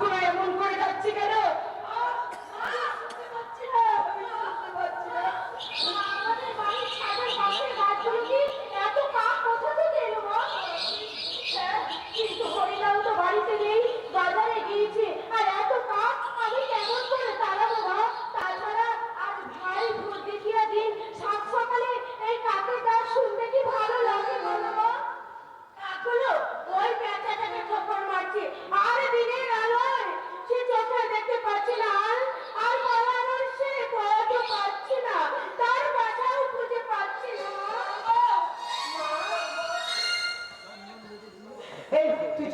আপনারা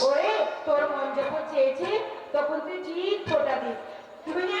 ওরে তোর মন যখন চেয়েছে তখন তুই ঠিক ফোটা দিস। তুমি না